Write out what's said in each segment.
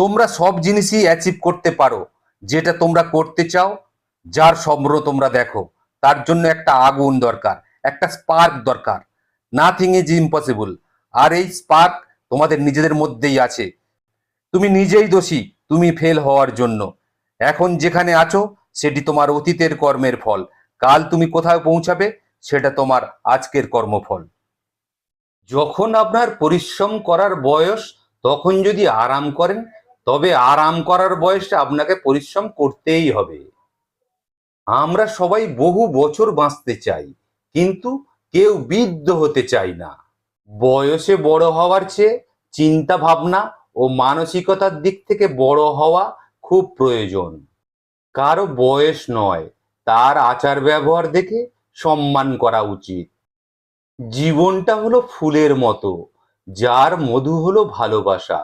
তোমরা সব জিনিসই অ্যাচিভ করতে পারো। যেটা তোমরা করতে চাও, যার স্বপ্ন তোমরা দেখো। তার জন্য একটা আগুন দরকার, একটা স্পার্ক দরকার। নাথিং ইজ ইম্পসিবল আর এই স্পার্ক তোমাদের নিজেদের মধ্যেই আছে। তুমি নিজেই দোষী, তুমি ফেল হওয়ার জন্য। এখন যেখানে আছো, সেটি তোমার অতীতের কর্মের ফল। কাল তুমি কোথায় পৌঁছাবে, সেটা তোমার আজকের কর্মফল। যখন আপনার পরিশ্রম করার বয়স, তখন যদি আরাম করেন তবে আরাম করার বয়সে আপনাকে পরিশ্রম করতেই হবে। আমরা সবাই বহু বছর বাঁচতে চাই, কিন্তু কেউ বৃদ্ধ হতে চাই না। বয়সে বড় হওয়ার চেয়ে চিন্তা ভাবনা ও মানসিকতার দিক থেকে বড় হওয়া খুব প্রয়োজন। কারও বয়স নয়, তার আচার ব্যবহার দেখে সম্মান করা উচিত। জীবনটা হলো ফুলের মতো, যার মধু হলো ভালোবাসা।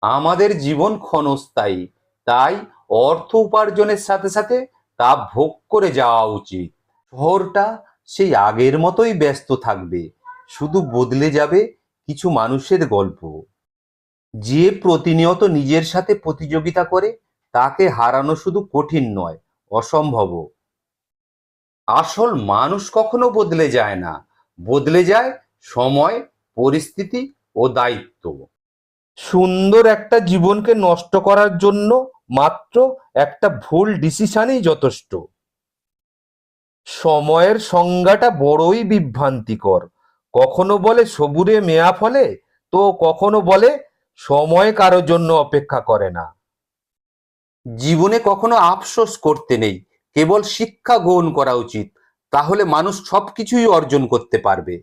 আমাদের জীবন ক্ষণস্থায়ী। তাই অর্থ উপার্জনের সাথে সাথে তা ভোগ করে যাওয়া উচিত। শহরটা সেই আগের মতোই ব্যস্ত থাকবে। শুধু বদলে যাবে কিছু মানুষের গল্প। যে প্রতিনিয়ত নিজের সাথে প্রতিযোগিতা করে, তাকে হারানো শুধু কঠিন নয় অসম্ভব আসল মানুষ কখনো বদলে যায় না। বদলে যায় সময়, পরিস্থিতি ও দায়িত্ব। সুন্দর একটা জীবনকে নষ্ট করার জন্য মাত্র একটা ভুল ডিসিশনই যথেষ্ট। সময়ের সংজ্ঞাটা বড়ই বিভ্রান্তিকর। কখনো বলে সবুরে মেয়া ফলে, তো কখনো বলে সময় কারোর জন্য অপেক্ষা করে না। জীবনে কখনো আফসোস করতে নেই, কেবল শিক্ষা গ্রহণ করা উচিত, তাহলে মানুষ সবকিছুই অর্জন করতে পারবে।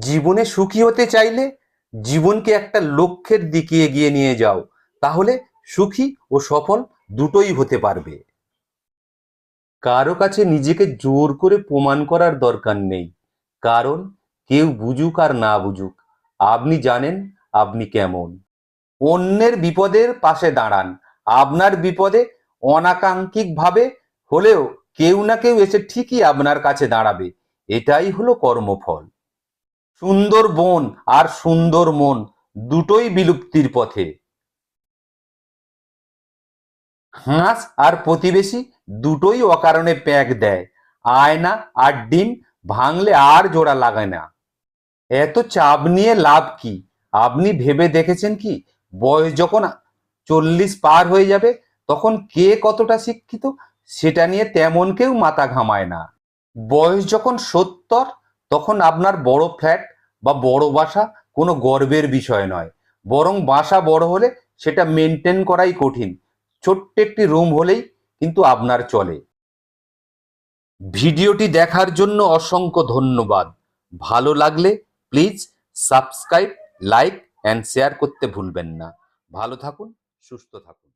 জীবনে সুখী হতে চাইলে জীবনকে একটা লক্ষ্যের দিকে এগিয়ে নিয়ে যাও, তাহলে সুখী ও সফল দুটোই হতে পারবে। কারও কাছে নিজেকে জোর করে প্রমাণ করার দরকার নেই, কারণ কেউ বুঝুক আর না বুঝুক, আপনি জানেন আপনি কেমন। অন্যের বিপদের পাশে দাঁড়ান, আপনার বিপদে অনাকাঙ্ক্ষিকভাবে হলেও কেউ না কেউ এসে ঠিকই আপনার কাছে দাঁড়াবে, এটাই হলো কর্মফল। সুন্দর বন আর সুন্দর মন দুটোই বিলুপ্তির পথে। হাঁস আর প্রতিবেশী দুটোই অকারণে প্যাক দেয়। আয়না আর ডিম ভাঙলে আর জোড়া লাগায় না। এত চাপ নিয়ে লাভ কি? আপনি ভেবে দেখেছেন কি? বয়স যখন চল্লিশ পার হয়ে যাবে, তখন কে কতটা শিক্ষিত? সেটা নিয়ে তেমন কেউ মাথা ঘামায় না। বয়স যখন সত্তর তখন আপনার বড় ফ্ল্যাট বা বড় বাসা কোনো গর্বের বিষয় নয়। বরং বাসা বড় হলে সেটা মেনটেন করাই কঠিন। ছোট্ট একটি রুম হলেই কিন্তু আপনার চলে। ভিডিওটি দেখার জন্য অসংখ্য ধন্যবাদ। ভালো লাগলে please subscribe like and share করতে ভুলবেন না। ভালো থাকুন, সুস্থ থাকুন।